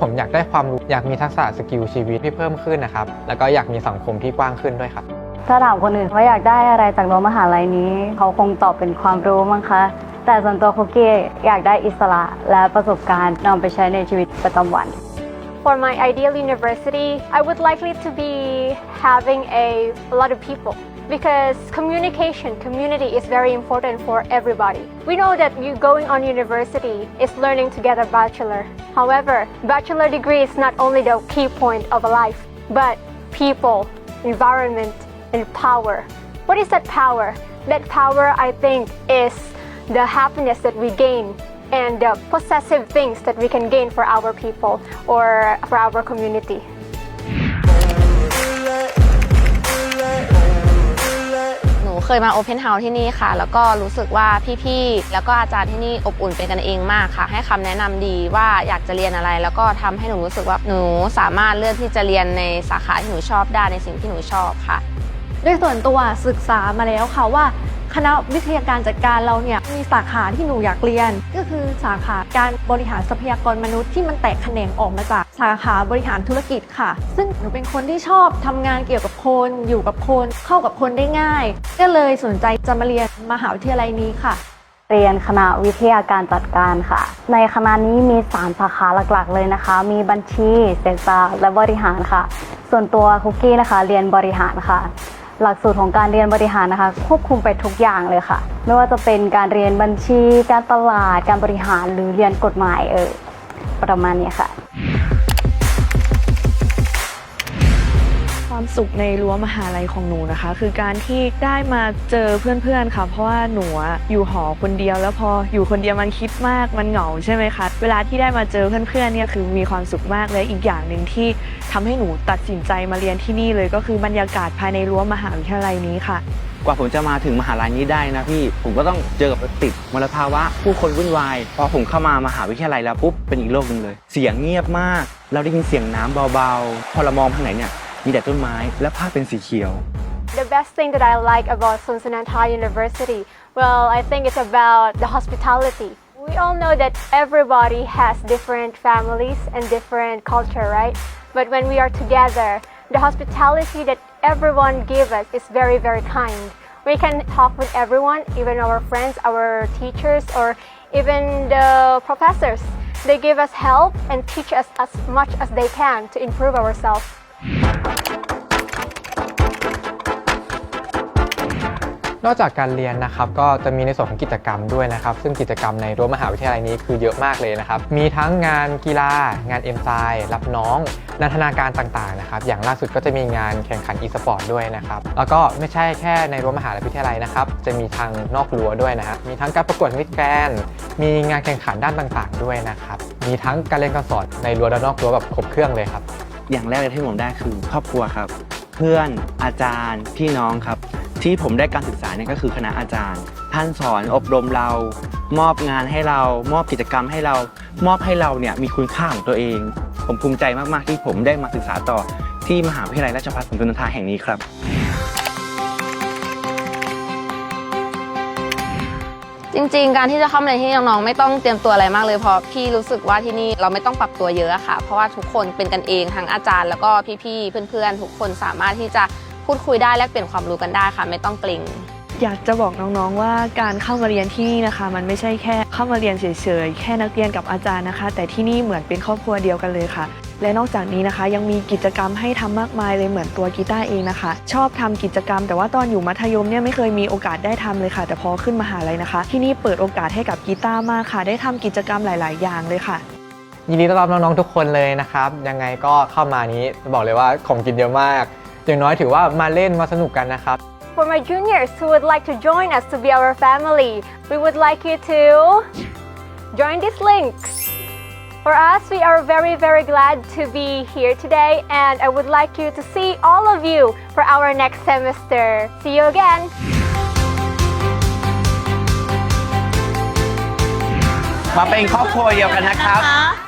ผมอยากได้ความรู้อยากมีทักษะสกิลชีวิตที่เพิ่มขึ้นนะครับ แล้วก็อยากมีสังคมที่กว้างขึ้นด้วยครับ ถ้าถามคนอื่นว่าอยากได้อะไรจากรั้วมหาลัยนี้ เขาคงตอบเป็นความรู้มั้งคะ แต่ส่วนตัวคุกกี้อยากได้อิสระและประสบการณ์นำไปใช้ในชีวิตประจำวัน For my ideal university, I would likely to be having a, a lot of people because communication, community is very important for everybody. We know that you going on university is learning to get a bachelor. However, bachelor degree is not only the key point of a life, but people, environment, and power. What is that power? That power, I think, is the happiness that we gain and the possessive things that we can gain for our people or for our community. เคยมาโอเพนเฮาส์ที่นี่ค่ะ แล้วก็รู้สึกว่าพี่ๆ แล้วก็อาจารย์ที่นี่อบอุ่นเป็นกันเองมากค่ะ ให้คำแนะนำดีว่าอยากจะเรียนอะไร แล้วก็ทำให้หนูรู้สึกว่าหนูสามารถเลือกที่จะเรียนในสาขาที่หนูชอบได้ในสิ่งที่หนูชอบค่ะ ด้วยส่วนตัวศึกษามาแล้วค่ะว่า คณะวิทยาการจัดการเราเนี่ยมีสาขาที่หนูอยากเรียน ก็คือสาขาการบริหารทรัพยากรมนุษย์ที่มันแตกแขนงออกมาจากสาขาบริหารธุรกิจค่ะ ซึ่งหนูเป็นคนที่ชอบทำงานเกี่ยวกับคนอยู่กับคน เข้ากับคนได้ง่าย ก็เลยสนใจจะมาเรียนมหาวิทยาลัยนี้ค่ะเรียนคณะวิทยาการจัดการค่ะ ในคณะนี้มี 3 สาขาหลักๆ เลยนะคะ มีบัญชีเศรษฐศาสตร์และบริหารค่ะ ส่วนตัวคุกกี้นะคะ เรียนบริหารค่ะ หลักสูตรของการเรียนบริหารนะคะ ควบคุมไปทุกอย่างเลยค่ะ ไม่ว่าจะเป็นการเรียนบัญชี การตลาด การบริหารหรือเรียนกฎหมายเออประมาณนี้ค่ะ ความสุขในรั้วมหาลัยของหนูนะคะ คือการที่ได้มาเจอเพื่อนๆค่ะ เพราะว่าหนูอยู่หอคนเดียว แล้วพออยู่คนเดียวมันคิดมากมันเหงาใช่ไหมคะเวลาที่ได้มาเจอเพื่อนๆเนี่ยคือมีความสุขมากและอีกอย่างหนึ่งที่ทำให้หนูตัดสินใจมาเรียนที่นี่เลยก็คือบรรยากาศภายในรั้วมหาวิทยาลัยนี้ค่ะกว่าผมจะมาถึงมหาลัยนี้ได้นะพี่ ผมก็ต้องเจอกับติดมลภาวะ ผู้คนวุ่นวาย พอผมเข้ามามหาวิทยาลัยแล้วปุ๊บเป็นอีกโลกหนึ่งเลย เสียงเงียบมาก เราได้ยินเสียงน้ำเบาๆ พอเรามองทางไหนเนี่ย มีแต่ต้นไม้และภาพเป็นสีเขียว The best thing that I like about Sonsanantai University, well, I think it's about the hospitality. We all know that everybody has different families and different culture, right? But when we are together, the hospitality that everyone gives us is very, very kind. We can talk with everyone, even our friends, our teachers, or even the professors. They give us help and teach us as much as they can to improve ourselves. นอกจากการเรียนนะครับก็จะมีในส่วนของกิจกรรมด้วยนะครับ ซึ่งกิจกรรมในรั้วมหาวิทยาลัยนี้คือเยอะมากเลยนะครับ มีทั้งงานกีฬา งานเอ็มไซรับน้องนันทนาการต่างๆนะครับ อย่างล่าสุดก็จะมีงานแข่งขันอีสปอร์ตด้วยนะครับ แล้วก็ไม่ใช่แค่ในรั้วมหาวิทยาลัยนะครับ จะมีทางนอกรั้วด้วยนะฮะมีทั้งการประกวดมิสแกรนมีงานแข่งขันด้านต่างๆ ด้วยนะครับ มีทั้งการเรียนการสอนในรั้วและนอกรั้วแบบครบเครื่องเลยครับ อย่างแรกเลยที่ผมได้คือครอบครัวครับ เพื่อนอาจารย์พี่น้องครับ ที่ผมได้การศึกษาเนี่ยก็คือคณะอาจารย์ ท่านสอนอบรมเรา มอบงานให้เรา มอบกิจกรรมให้เรา มอบให้เราเนี่ยมีคุณค่าของตัวเอง ผมภูมิใจมากๆที่ผมได้มาศึกษาต่อที่มหาวิทยาลัยราชภัฏสมดุลทาแห่งนี้ครับ จริงๆ การที่จะเข้ามาในที่นี่น้องๆไม่ต้องเตรียมตัวอะไรมากเลยเพราะพี่รู้สึกว่าที่นี่เราไม่ต้องปรับตัวเยอะอะค่ะ เพราะว่าทุกคนเป็นกันเองทั้งอาจารย์แล้วก็พี่ๆเพื่อนๆ ทุกคนสามารถที่จะพูดคุยได้แลกเปลี่ยนความรู้กันได้ค่ะ ไม่ต้องเกรงอยากจะบอกน้องๆว่าการเข้ามาเรียนที่นี่นะคะ มันไม่ใช่แค่เข้ามาเรียนเฉยๆ แค่นักเรียนกับอาจารย์นะคะ แต่ที่นี่เหมือนเป็นครอบครัวเดียวกันเลยค่ะ และนอกจากนี้นะคะ ยังมีกิจกรรมให้ทำมากมายเลยเหมือนตัวกีตาร์เองนะคะ ชอบทำกิจกรรม แต่ว่าตอนอยู่มัธยมเนี่ยไม่เคยมีโอกาสได้ทำเลยค่ะ แต่พอขึ้นมหาลัยนะคะ ที่นี่เปิดโอกาสให้กับกีตาร์มากค่ะ ได้ทำกิจกรรมหลาย ๆ อย่างเลยค่ะยินดีต้อนรับน้องๆทุกคนเลยนะครับยังไงก็เข้ามานี้บอกเลยว่าของกินเยอะมาก อย่างน้อยถือว่ามาเล่นมาสนุกกันนะครับ For my juniors who would like to join us to be our family, we would like you to join these links. For us, we are very, very glad to be here today, and I would like you to see all of you for our next semester. See you again. มาเป็นครอบครัวเดียวกันนะครับ